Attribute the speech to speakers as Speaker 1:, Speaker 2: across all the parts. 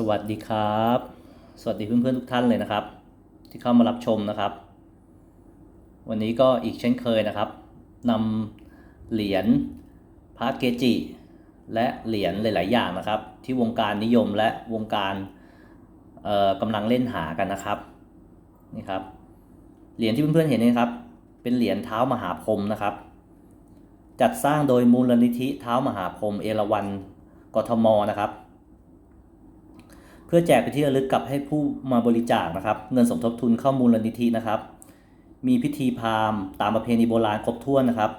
Speaker 1: สวัสดีครับ สวัสดีเพื่อนๆทุกท่านเลยนะครับ ที่เข้ามารับชมนะครับ วันนี้ก็อีกเช่นเคยนะครับนำเหรียญพระเกจิ และเหรียญหลาย ๆ อย่างนะครับ ที่วงการนิยมและวงการกำลังเล่นหากันนะครับนี่ครับเหรียญที่เพื่อนๆเห็นนี่ครับ เป็นเหรียญเท้ามหาพรหมนะครับ จัดสร้างโดยมูลนิธิเท้ามหาพรหมเอราวัณกทมนะครับ เพื่อแจกไปที่ระลึกกับให้ผู้มาบริจาคนะครับ เงินสมทบทุนเข้ามูลนิธินะครับ มีพิธีพราหมณ์ตามประเพณีโบราณครบถ้วนนะครับ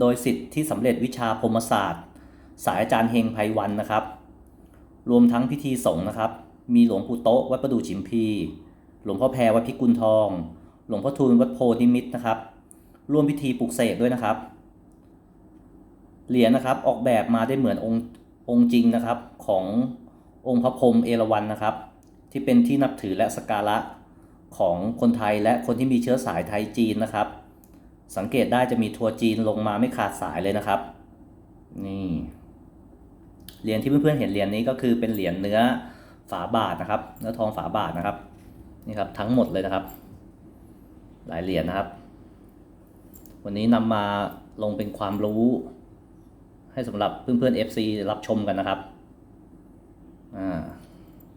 Speaker 1: โดยสิทธิ์ที่สำเร็จวิชาพรมศาสตร์ สายอาจารย์เฮงไพวันนะครับ รวมทั้งพิธีสงฆ์นะครับ มีหลวงปู่โต๊ะวัดประดู่ฉิมพี หลวงพ่อแพรวัดพิกุลทอง หลวงพ่อทูลวัดโพธิมิตรนะครับ ร่วมพิธีปลุกเสกด้วยนะครับ เหรียญนะครับออกแบบมาได้เหมือนองค์องค์จริงนะครับของ องค์พระพรหมเอราวัณนะครับ ที่เป็นที่นับถือและสักการะของคนไทยและคนที่มีเชื้อสายไทยจีนนะครับ สังเกตได้จะมีทัวร์จีนลงมาไม่ขาดสายเลยนะครับ นี่เหรียญที่เพื่อนๆเห็นเหรียญนี้ก็คือเป็นเหรียญเนื้อฝาบาทนะครับ เนื้อทองฝาบาทนะครับนี่ครับทั้งหมดเลยนะครับ หลายเหรียญนะครับ วันนี้นำมาลงเป็นความรู้ ให้สำหรับเพื่อนๆ FC รับชมกันนะครับ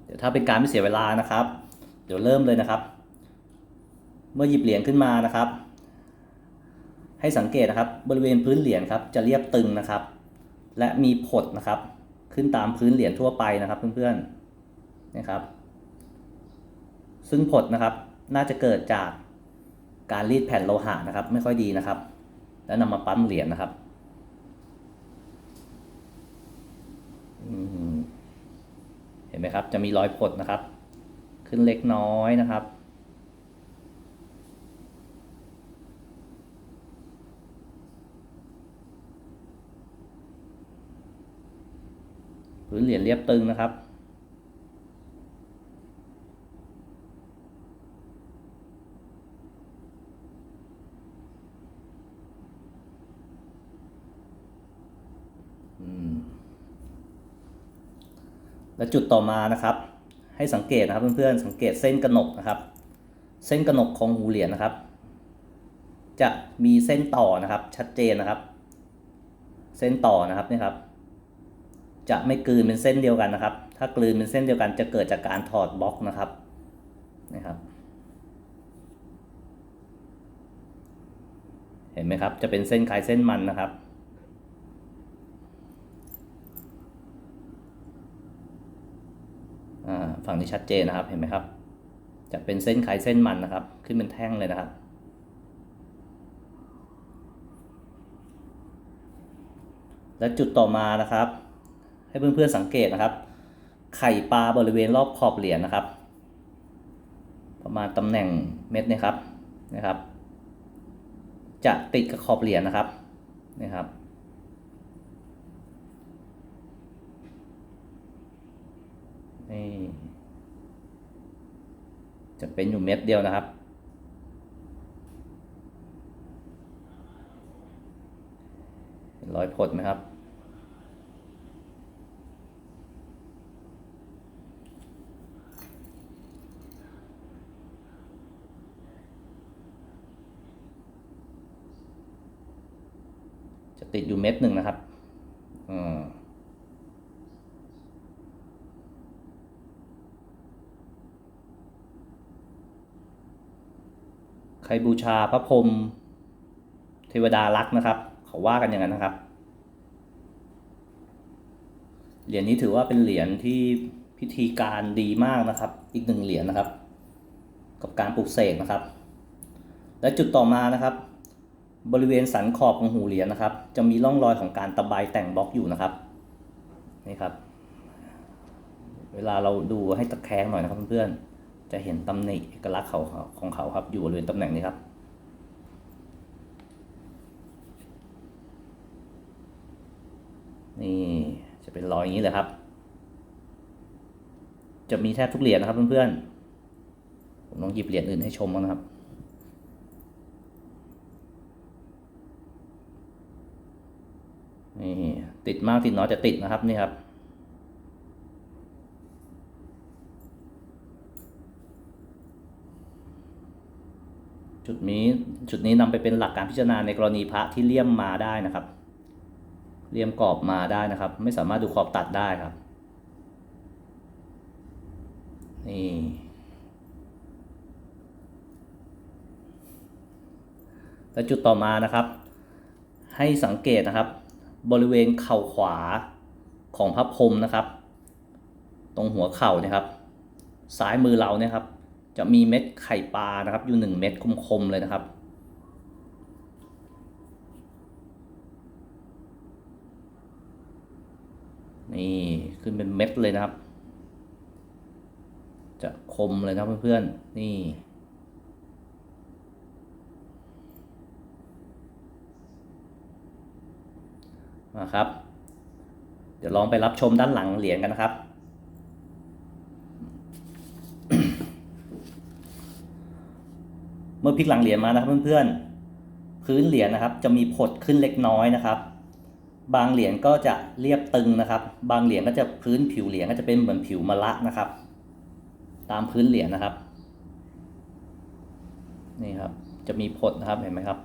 Speaker 1: เดี๋ยวถ้าเป็นการไม่เสียเวลานะครับ เดี๋ยวเริ่มเลยนะครับ เมื่อหยิบเหรียญขึ้นมานะครับ ให้สังเกตนะครับบริเวณพื้นเหรียญครับจะเรียบตึงนะครับ และมีผดนะครับ ขึ้นตามพื้นเหรียญทั่วไปนะครับ เพื่อนๆนะครับ ซึ่งผดนะครับน่าจะเกิดจากการรีดแผ่นโลหะนะครับ ไม่ค่อยดีนะครับ แล้วนำมาปั้มเหรียญนะครับ อืมเห็น ไหมครับ จะมีรอยผดนะครับ ขึ้นเล็กน้อยนะครับ พื้นเหรียญเรียบตึงนะครับ และจุดต่อมานะครับ ให้สังเกตนะครับเพื่อนๆสังเกตเส้นกระหนกนะครับ เส้นกระหนกของหูเหรียญนะครับ จะมีเส้นต่อนะครับชัดเจนนะครับ เส้นต่อนะครับนี่ครับจะไม่กลืนเป็นเส้นเดียวกันนะครับ ถ้ากลืนเป็นเส้นเดียวกันจะเกิดจากการถอดบล็อกนะครับนะครับ เห็นไหมครับ จะเป็นเส้นคลายเส้นมันนะครับ อ่า ฝั่งนี้ชัดเจนนะครับเห็นไหมครับ จะเป็นเส้นไขเส้นมันนะครับ ขึ้นเป็นแท่งเลยนะครับ และจุดต่อมานะครับ ให้เพื่อนๆสังเกตนะครับ ไข่ปลาบริเวณรอบขอบเหรียญนะครับ ประมาณตำแหน่งเม็ดนี่ครับนะครับ จะติดกับขอบเหรียญนะครับนี่ครับนี่ จะเป็นอยู่เม็ดเดียวนะครับเห็นรอยผดไหมครับ จะติดอยู่เม็ดหนึ่งนะครับ อืม ใครบูชาพระพรหมเทวดารักนะครับ เขาว่ากันอย่างนั้นนะครับ เหรียญนี้ถือว่าเป็นเหรียญที่พิธีการดีมากนะครับ อีกหนึ่งเหรียญนะครับ กับการปลุกเสกนะครับ และจุดต่อมานะครับ บริเวณสันขอบของหูเหรียญนะครับ จะมีร่องรอยของการตะไบแต่งบล็อกอยู่นะครับนี่ครับ เวลาเราดูให้ตะแคงหน่อยนะครับเพื่อนๆ จะเห็นตำหนิเอกลักษณ์เขาของเขาครับอยู่บริเวณตำแหน่งนี้ครับ นี่จะเป็นรอยอย่างนี้เลยครับ จะมีแทบทุกเหรียญนะครับเพื่อนๆผมลองหยิบเหรียญอื่นให้ชมบ้างนะครับนี่ติดมากติดน้อยจะติดนะครับนี่ครับ จุดนี้จุดนี้นำไปเป็นหลักการพิจารณาในกรณีพระที่เลี่ยมมาได้นะครับ เลี่ยมกรอบมาได้นะครับ ไม่สามารถดูขอบตัดได้ครับนี่แล้วจุดต่อมานะครับ ให้สังเกตนะครับ บริเวณเข่าขวาของพระพรมนะครับ ตรงหัวเข่านี่ยครับ ซ้ายมือเราเนี่ยครับ จะมีเม็ดไข่ปลานะครับ อยู่หนึ่งเม็ดคมๆเลยนะครับ นี่ขึ้นเป็นเม็ดเลยนะครับ จะคมเลยนะครับเพื่อนๆ นี่นะครับ เดี๋ยวลองไปรับชมด้านหลังเหรียญกันนะครับ มื่อพลิกหลังเหรียญมานะครับเพื่อนๆ พื้นเหรียญนะครับ จะมีผดขึ้นเล็กน้อยนะครับ บางเหรียญก็จะเรียบตึงนะครับ บางเหรียญก็จะพื้นผิวเหรียญก็จะเป็นเหมือนผิวมะละนะครับ ตามพื้นเหรียญนะครับ นี่ครับ จะมีผดนะครับเห็นไหมครับ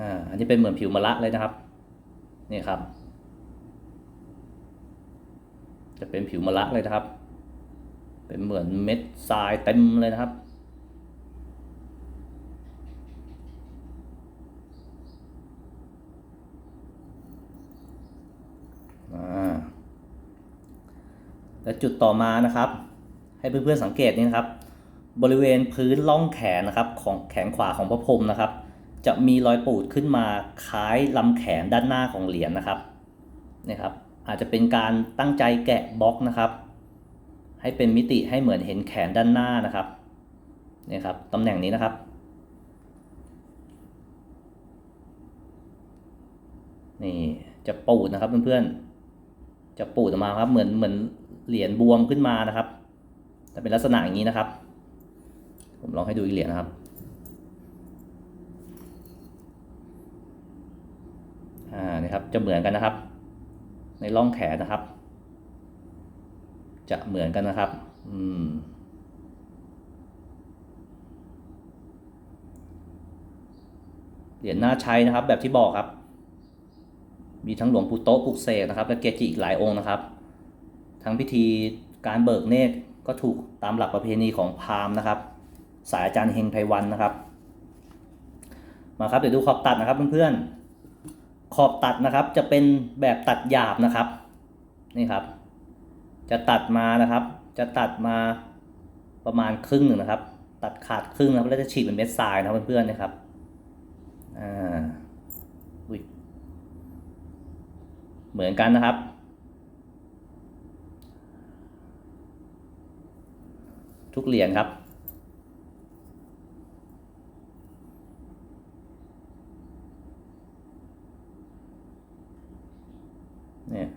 Speaker 1: อ่าอันนี้เป็นเหมือนผิวมะระเลยนะครับ นี่ครับ จะเป็นผิวมะระเลยนะครับ เป็นเหมือนเม็ดทรายเต็มเลยนะครับอ่าและจุดต่อมานะครับ ให้เพื่อนๆสังเกตนี่นะครับ บริเวณพื้นล่องแขนนะครับ ของแขนขวาของพระพรหมนะครับ จะมีรอยปูดขึ้นมาคล้ายลำแขนด้านหน้าของเหรียญนะครับนี่ครับ อาจจะเป็นการตั้งใจแกะบล็อกนะครับ ให้เป็นมิติให้เหมือนเห็นแขนด้านหน้านะครับนี่ครับตำแหน่งนี้นะครับนี่จะปูดนะครับเพื่อนๆ จะปูดออกมาครับเหมือนเหมือนเหรียญบวมขึ้นมานะครับ แต่เป็นลักษณะอย่างนี้นะครับ ผมลองให้ดูอีกเหรียญนะครับ อ่านี่ครับจะเหมือนกันนะครับ ในร่องแขนนะครับ จะเหมือนกันนะครับ อืมเหรียญหน้าใช้นะครับ แบบที่บอกครับ มีทั้งหลวงปู่โต๊ะปุกเสกนะครับ และเกจิอีกหลายองค์นะครับ ทั้งพิธีการเบิกเนตรก็ถูกตามหลักประเพณีของพราหมณ์นะครับ สายอาจารย์เฮงไพวันนะครับ มาครับเดี๋ยวดูขอบตัดนะครับเพื่อนๆ ขอบตัดนะครับ จะเป็นแบบตัดหยาบนะครับนี่ครับ จะตัดมานะครับ จะตัดมาประมาณครึ่งหนึ่งนะครับ ตัดขาดครึ่งนะครับแล้วจะฉีกเป็นเม็ดทรายนะเพื่อนๆนะครับอ่าอุ้ยเหมือนกันนะครับทุกเหรียญครับ เนี่ย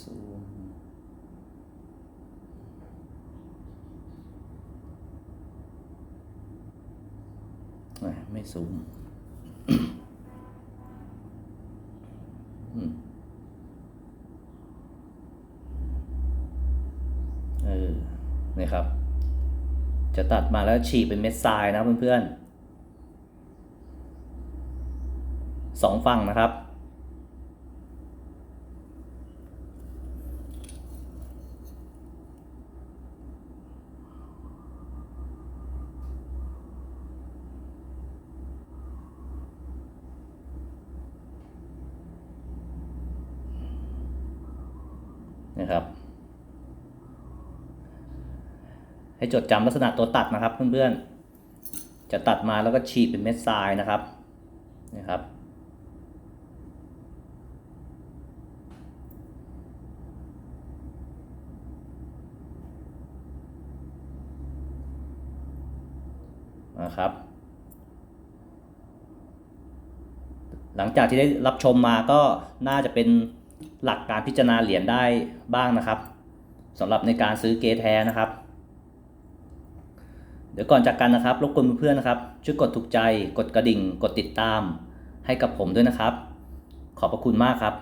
Speaker 1: ไม่ซูมเอ้ยไม่ซูมอืมเออนี่ครับ จะตัดมาแล้วฉีกเป็นเม็ดทรายนะเพื่อนๆสองฝั่งนะครับ นะครับ ให้จดจำลักษณะตัวตัดนะครับเพื่อนๆ จะตัดมาแล้วก็ฉีดเป็นเม็ดทรายนะครับนะครับนะครับ หลังจากที่ได้รับชมมาก็น่าจะเป็น หลักการพิจารณาเหรียญได้บ้างนะครับสำหรับในการซื้อเกแท้นะครับ เดี๋ยวก่อนจากกันนะครับรบกวนเพื่อนๆนะครับช่วยกดถูกใจ กดกระดิ่ง กดติดตาม ให้กับผมด้วยนะครับ ขอบพระคุณมากครับ